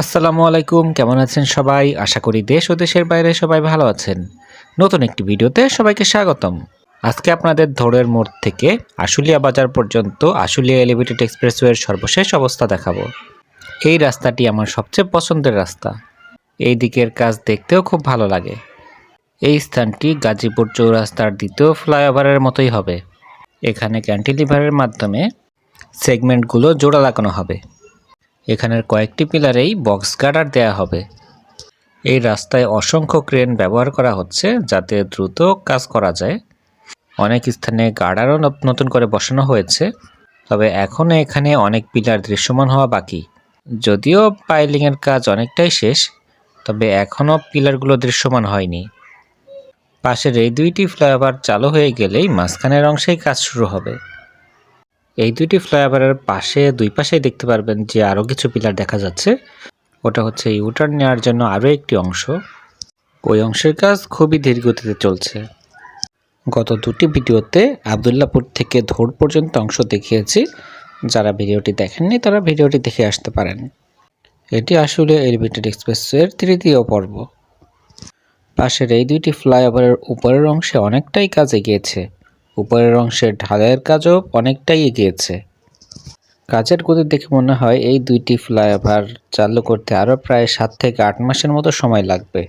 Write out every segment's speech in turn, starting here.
আসসালামু আলাইকুম, কেমন আছেন সবাই? আশা করি দেশ ও দেশের বাইরে সবাই ভালো আছেন। নতুন একটি ভিডিওতে সবাইকে স্বাগতম। আজকে আপনাদের ধরের মোড় থেকে আশুলিয়া বাজার পর্যন্ত আশুলিয়া এলিভেটেড এক্সপ্রেসওয়ের সর্বশেষ অবস্থা দেখাবো। এই রাস্তাটি আমার সবচেয়ে পছন্দের রাস্তা। এই দিকের কাজ দেখতেও খুব ভালো লাগে। এই স্থানটি গাজীপুর চৌরাস্তার দ্বিতীয় ফ্লাইওভারের মতোই হবে। এখানে ক্যান্টিলিভারের মাধ্যমে সেগমেন্টগুলো জোড়া লাগানো হবে। এখানের কয়েকটি পিলারেই বক্স গার্ডার দেয়া হবে। এই রাস্তায় অসংখ্য ক্রেন ব্যবহার করা হচ্ছে যাতে দ্রুত কাজ করা যায়। অনেক স্থানে গার্ডারও নতুন করে বসানো হয়েছে। তবে এখনও এখানে অনেক পিলার দৃশ্যমান হওয়া বাকি। যদিও পাইলিংয়ের কাজ অনেকটাই শেষ, তবে এখনও পিলারগুলো দৃশ্যমান হয়নি। পাশের এই দুইটি ফ্লাইওভার চালু হয়ে গেলেই মাঝখানের অংশেই কাজ শুরু হবে। এই দুইটি ফ্লাইওভারের পাশে, দুই পাশেই দেখতে পারবেন যে আরও কিছু পিলার দেখা যাচ্ছে। ওটা হচ্ছে ইউটার্ন নেওয়ার জন্য আরও একটি অংশ। ওই অংশের কাজ খুবই ধীর গতিতে চলছে। গত দুটি ভিডিওতে আবদুল্লাপুর থেকে ধোর পর্যন্ত অংশ দেখিয়েছি। যারা ভিডিওটি দেখেননি, তারা ভিডিওটি দেখে আসতে পারেন। এটি আসলে এলিভেটেড এক্সপ্রেসের তৃতীয় পর্ব। পাশের এই দুইটি ফ্লাইওভারের উপরের অংশে অনেকটাই কাজ এগিয়েছে। উপরের অংশের ঢালাইয়ের কাজও অনেকটাই এগিয়েছে। কাজের গতি দেখে মনে হয় এই দুইটি ফ্লাইওভার চালু করতে আরও প্রায় সাত থেকে আট মাসের মতো সময় লাগবে।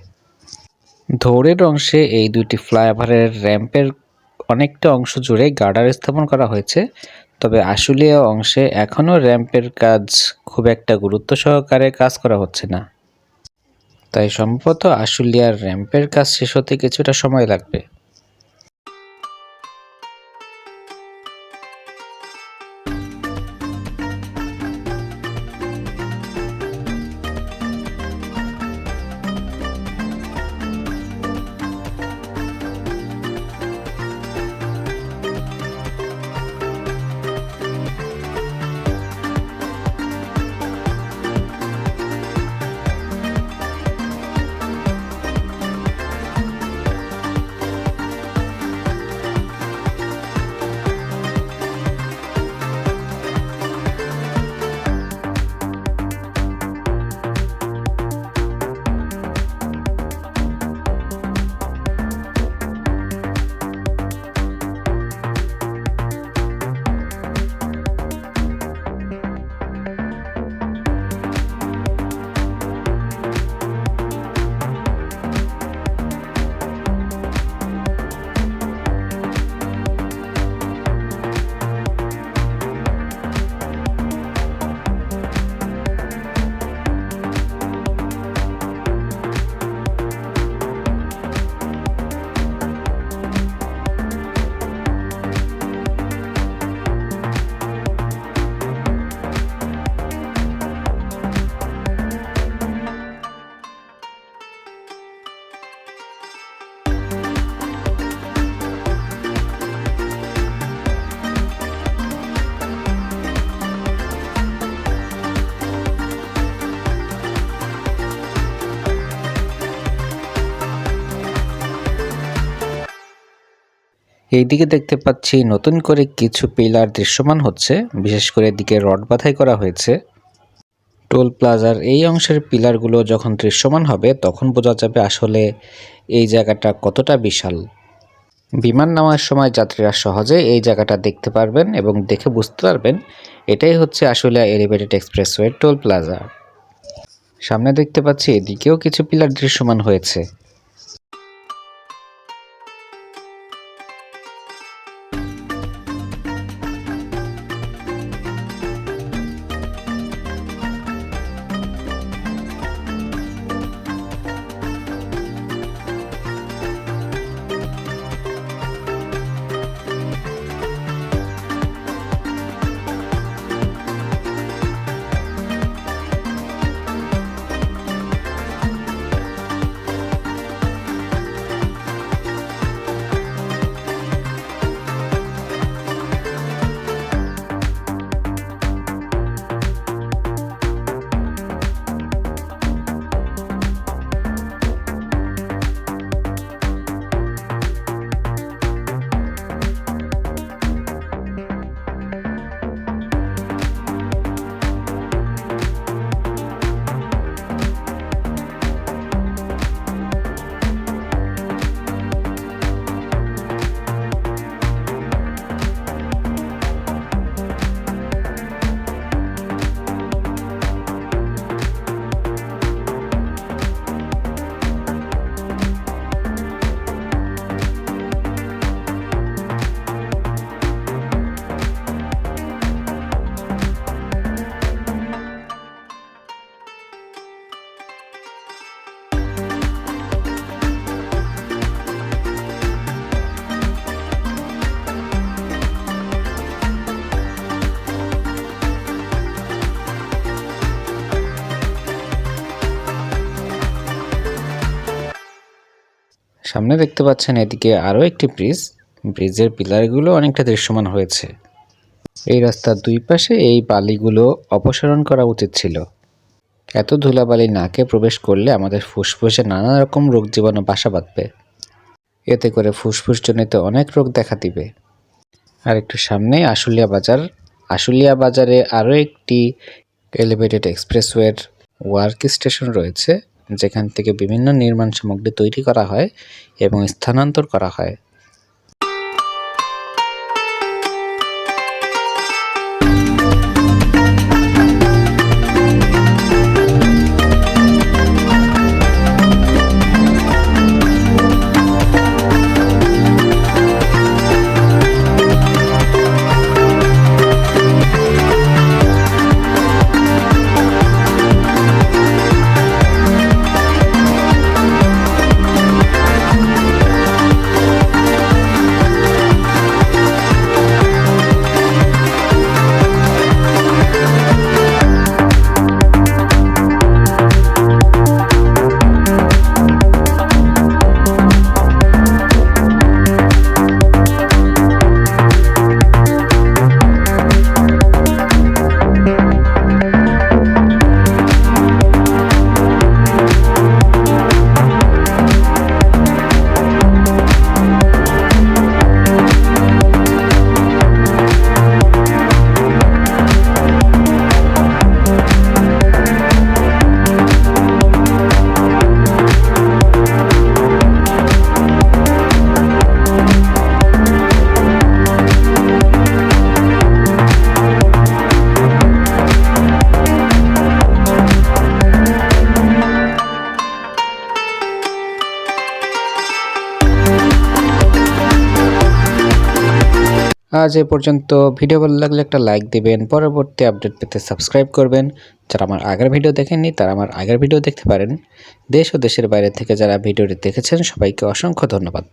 ধৌড়ের অংশে এই দুইটি ফ্লাইওভারের র্যাম্পের অনেকটা অংশ জুড়ে গার্ডার স্থাপন করা হয়েছে, তবে আশুলিয়া অংশে এখনও র্যাম্পের কাজ খুব একটা গুরুত্ব সহকারে কাজ করা হচ্ছে না। তাই সম্ভবত আশুলিয়ার র্যাম্পের কাজ শেষ হতে কিছুটা সময় লাগবে। এইদিকে দেখতে পাচ্ছি নতুন করে কিছু পিলার দৃশ্যমান হচ্ছে, বিশেষ করে এদিকে রড বাধাই করা হয়েছে। টোল প্লাজার এই অংশের পিলারগুলো যখন দৃশ্যমান হবে, তখন বোঝা যাবে আসলে এই জায়গাটা কতটা বিশাল। বিমান নামার সময় যাত্রীরা সহজে এই জায়গাটা দেখতে পারবেন এবং দেখে বুঝতে পারবেন, এটাই হচ্ছে আসলে এলিভেটেড এক্সপ্রেসওয়ে টোল প্লাজা। সামনে দেখতে পাচ্ছি এদিকেও কিছু পিলার দৃশ্যমান হয়েছে। সামনে দেখতে পাচ্ছেন এদিকে আরও একটি ব্রিজ। ব্রিজের পিলারগুলো অনেকটা দৃশ্যমান হয়েছে। এই রাস্তার দুই পাশে এই বালিগুলো অপসারণ করা উচিত ছিল। এত ধুলাবালি নাকে প্রবেশ করলে আমাদের ফুসফুসে নানা রকম রোগ জীবাণু বাসা বাঁধবে। এতে করে ফুসফুসজনিত অনেক রোগ দেখা দিবে। আর একটু সামনে আশুলিয়া বাজার। আশুলিয়া বাজারে আরও একটি এলিভেটেড এক্সপ্রেসওয়ের ওয়ার্ক স্টেশন রয়েছে। যেখান থেকে বিভিন্ন নির্মাণ সামগ্রী তৈরি করা হয় এবং স্থানান্তর করা হয়। আজ এ পর্যন্ত। ভিডিও ভালো লাগলে একটা লাইক দিবেন। পরবর্তী আপডেট পেতে সাবস্ক্রাইব করবেন। যারা আমার আগের ভিডিও দেখেননি, তারা আমার আগের ভিডিও দেখতে পারেন। দেশ ও দেশের বাইরে থেকে যারা ভিডিওটি দেখেছেন, সবাইকে অসংখ্য ধন্যবাদ।